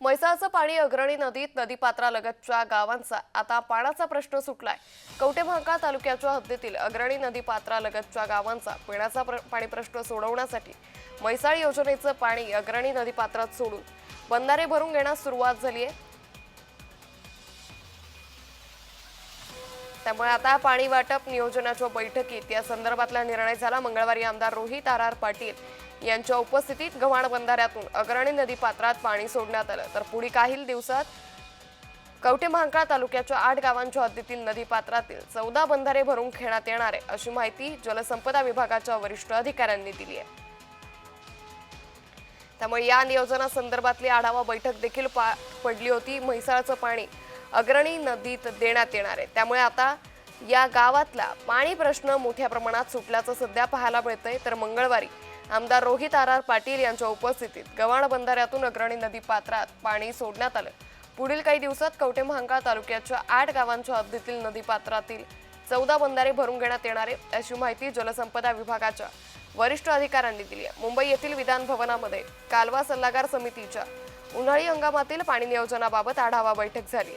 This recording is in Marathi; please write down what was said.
म्हैसाळचं पाणी अग्रणी नदीत नदीपात्रालगतच्या गावांचा आता पाण्याचा प्रश्न सुटलाय. कवटे महांकाळ तालुक्याच्या हद्दीतील अग्रणी नदीपात्रालगतच्या गावांचा पिण्याचा प्र- पाणी प्रश्न सोडवण्यासाठी म्हैसाळ योजनेचं पाणी अग्रणी नदीपात्रात सोडून बंधारे भरून घेण्यास सुरुवात झाली आहे त्यामुळे आता पाणी वाटप नियोजनाच्या बैठकीत या संदर्भातला निर्णय झाला. मंगळवारी आमदार रोहित आर आर पाटील यांच्या उपस्थितीत गव्हाण बंधाऱ्यातून अग्रणी नदी पात्रात पाणी सोडण्यात आलं. तर पुढील काही दिवसात कवठे महांकाळ तालुक्याच्या आठ गावांच्या हद्दीतील नदीपात्रातील चौदा बंधारे भरून घेण्यात येणार आहे अशी माहिती जलसंपदा विभागाच्या वरिष्ठ अधिकाऱ्यांनी दिली आहे. त्यामुळे या नियोजनासंदर्भातली आढावा बैठक देखील पा पडली होती. म्हैसाळचं पाणी अग्रणी नदीत देण्यात येणार आहे. त्यामुळे आता या गावातला पाणी प्रश्न मोठ्या प्रमाणात सुटल्याचं सध्या पाहायला मिळतंय. तर मंगळवारी आमदार रोहित आर आर पाटील यांच्या उपस्थितीत गव्हाण बंधाऱ्यातून अग्रणी नदी पात्रात पाणी सोडण्यात आलं. पुढील काही दिवसात कवटे महांकाळ तालुक्याच्या आठ गावांच्या हद्दीतील नदीपात्रातील चौदा बंधारे भरून घेण्यात येणार आहे. अशी माहिती जलसंपदा विभागाच्या वरिष्ठ अधिकाऱ्यांनी दिली आहे. मुंबई येथील विधान भवनामध्ये कालवा सल्लागार समितीच्या उन्हाळी हंगामातील पाणी नियोजनाबाबत आढावा बैठक झाली.